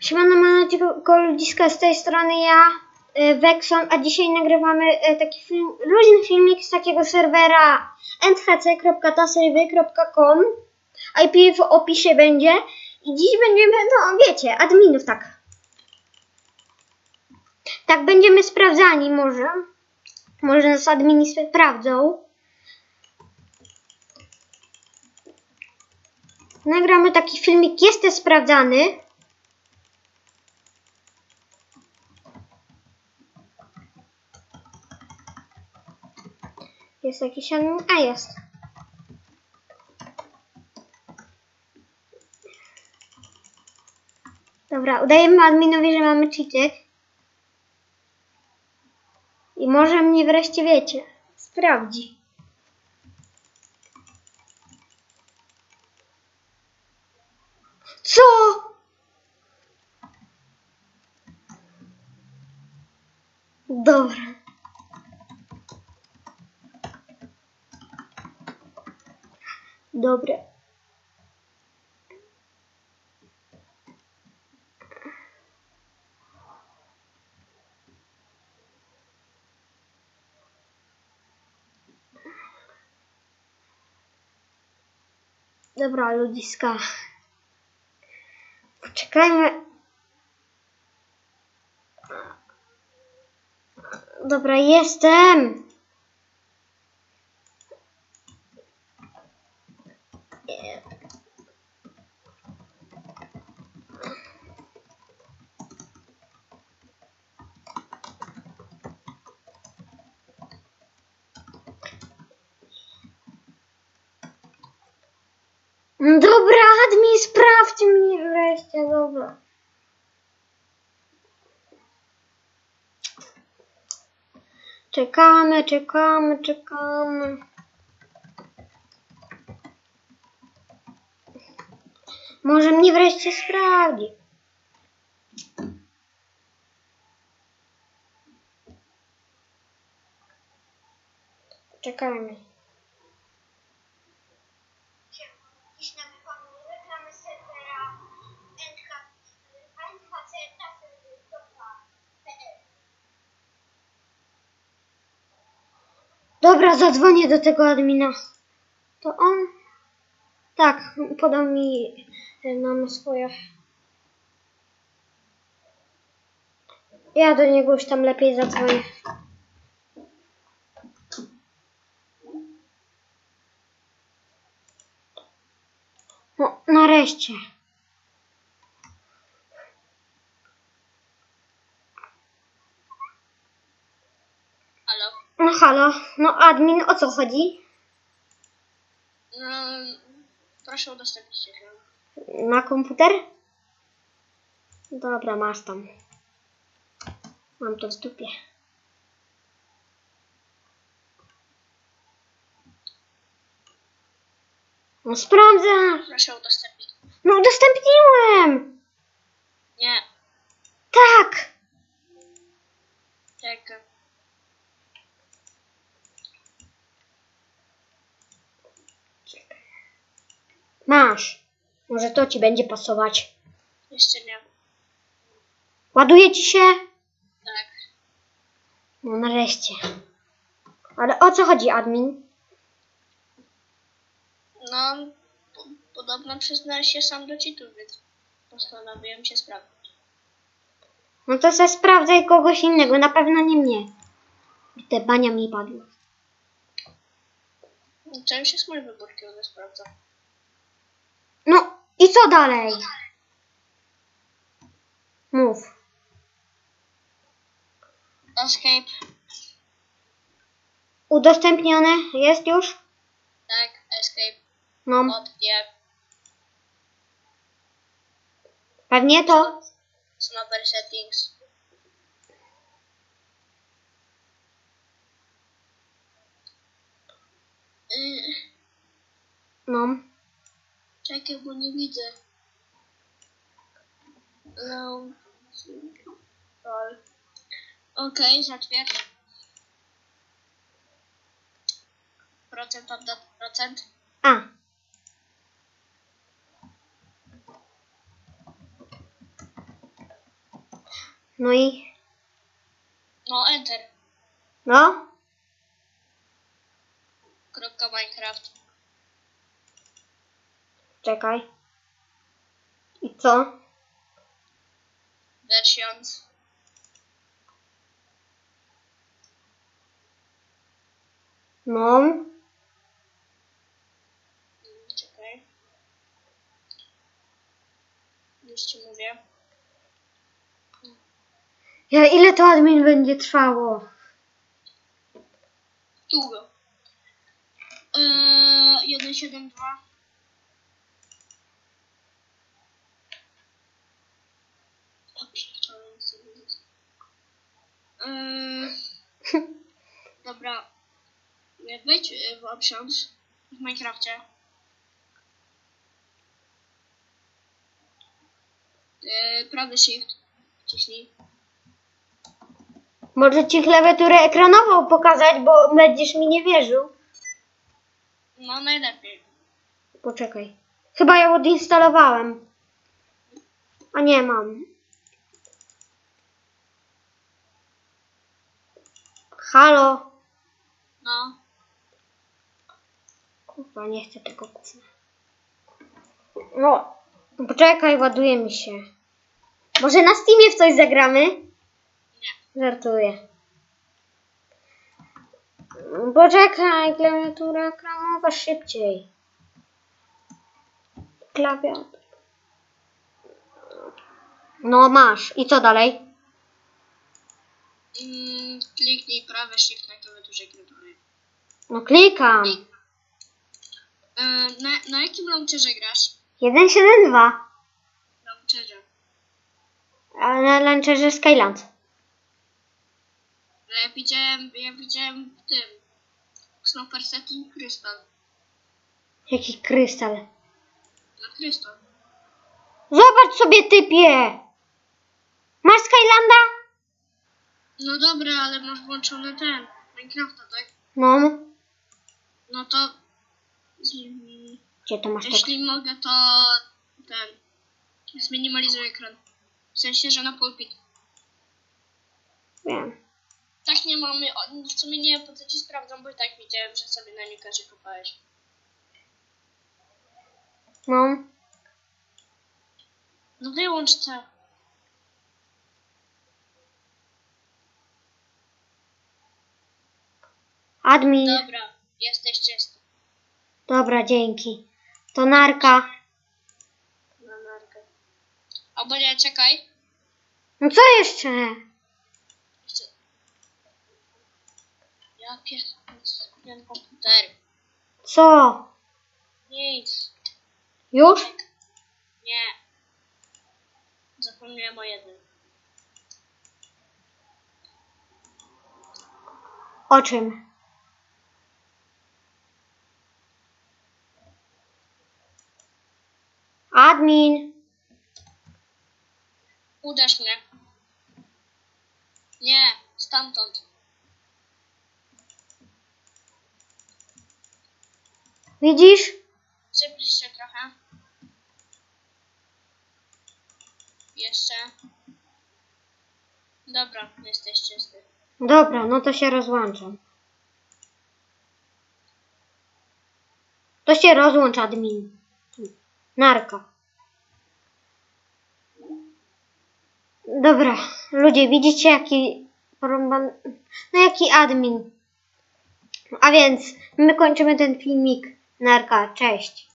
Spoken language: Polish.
Siemano, maneczko ludziska z tej strony ja, y, Vexon, a dzisiaj nagrywamy y, taki film, luźny filmik z takiego serwera nthc.taserwy.com IP w opisie będzie i dziś będziemy, no wiecie, adminów tak. Tak będziemy sprawdzani może. Może nas admini sprawdzą. Nagramy taki filmik, jestem sprawdzany. Jest jakiś admin? A jest. Dobra, udajemy adminowi, że mamy cheaty. I może mnie wreszcie wiecie. Sprawdzi. Co? Dobra. Dobre. Dobra, ludziska. Poczekajmy. Dobra, jestem. Dobra, admin, sprawdź mnie wreszcie, dobra. Czekamy, czekamy, czekamy. Może mnie wreszcie sprawdzi. Czekajmy. Dziś na wykonaniu reklamy serwera nhc.pl Dobra, zadzwonię do tego admina. To on? Tak, podał mi nam swoje. Ja do niego już tam lepiej zadzwonię. No, nareszcie. Halo? No halo, no admin, o co chodzi? No, proszę udostępnić się. Na komputer? Dobra, masz tam. Mam to w dupie. No sprawdzę! Proszę udostępnić. No udostępniłem! Nie, Tak! czekaj. Masz. Może to ci będzie pasować. Jeszcze nie. Ładuje ci się? Tak. No nareszcie. Ale o co chodzi, admin? No, po, podobno przyznałeś się sam do cheatów, więc postanowiłem się sprawdzić. No to se sprawdzaj kogoś innego, na pewno nie mnie. Te bania mi padły. Czym się z mojej wyborki one sprawdza? I co dalej? Mów. Escape. Udostępnione jest już? Tak, escape. No, Od nie. pewnie to. Snowber settings. No. Czekaj, bo nie widzę. No. Okej, zatwierdź. Procent od procent. A. No i... No, enter. No? Kropka Minecraft. Czekaj. I co? Versions. No. Czekaj. Już ci mówię. Ja, ile to admin będzie trwało? Długo. Eee, 172. Ja pierdolę, nic nie widzę. Eee, dobra. Wejdź y, w options w Minecrafcie. Eee, prawy shift. Wciśnij. Może ci klawiaturę ekranową pokazać, bo będziesz mi nie wierzył. No najlepiej. Poczekaj. Chyba ją odinstalowałem. A nie mam. Halo. No. Kurwa, nie chcę tego gówna. No, poczekaj, ładuje mi się. Może na Steamie w coś zagramy? Nie. Żartuję. Poczekaj, klawiatura ekranowa szybciej. Klawiatura. No masz. I co dalej? Mm, kliknij prawy shift na klawiaturze klawiatury. No klikam. E, na, na jakim launcherze grasz? 172. Launcherze. A na launcherze Skyland. Ja widziałem, ja widziałem w tym. Snowper Setting Crystal. Jaki krystal. Na Crystal. Zobacz sobie typie. Masz Skylanda? No dobra, ale masz włączony ten. Minecrafta, tak? No. No to... Gdzie to masz tak? Jeśli mogę, to ten. Zminimalizuję ekran. W sensie, że na pulpit. Wiem. Tak nie mamy. o, W sumie nie po co ci sprawdzam, bo i tak widziałem, że sobie na Newcarze kopałeś. No. No wyłącz to. Admin. Dobra, jesteś czysty. Dobra, dzięki. To narka. Na narkę. Albo nie, czekaj. No co jeszcze? Jeszcze. Ja pierdolę, komputer. Co? Nic. Już? Nie. Zapomniałem o jednym. O czym? Admin. Uderz mnie. Nie, stamtąd. Widzisz? Przybliż się trochę. Jeszcze. Dobra, jesteś czysty. Dobra, no to się rozłączam. To się rozłącz, admin. Narka. Dobra, ludzie, widzicie jaki porąban... No jaki admin. A więc my kończymy ten filmik. Narka, cześć.